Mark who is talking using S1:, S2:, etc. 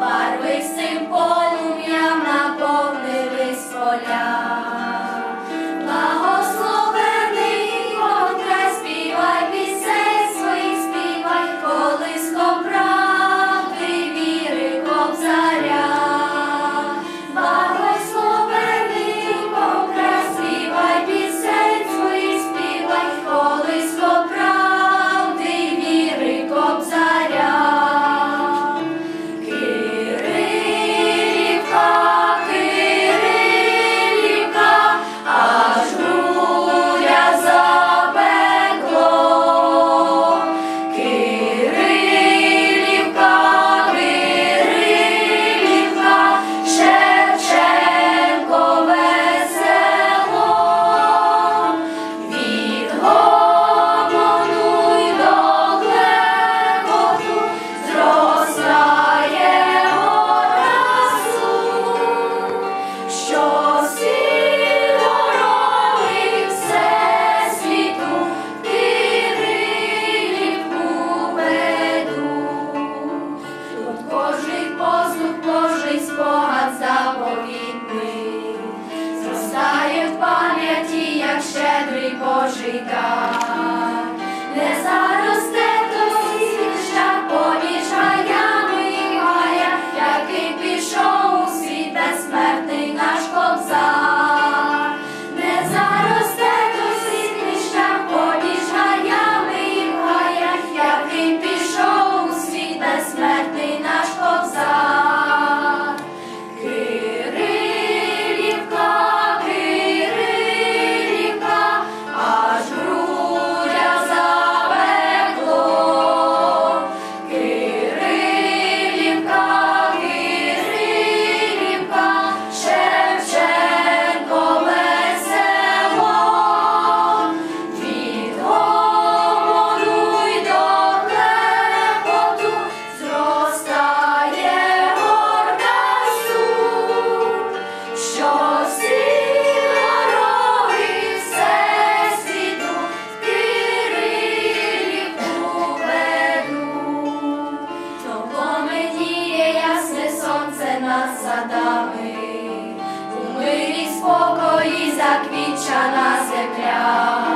S1: Barway simple. God. нас садами, у мирі спокої заквітчана земля.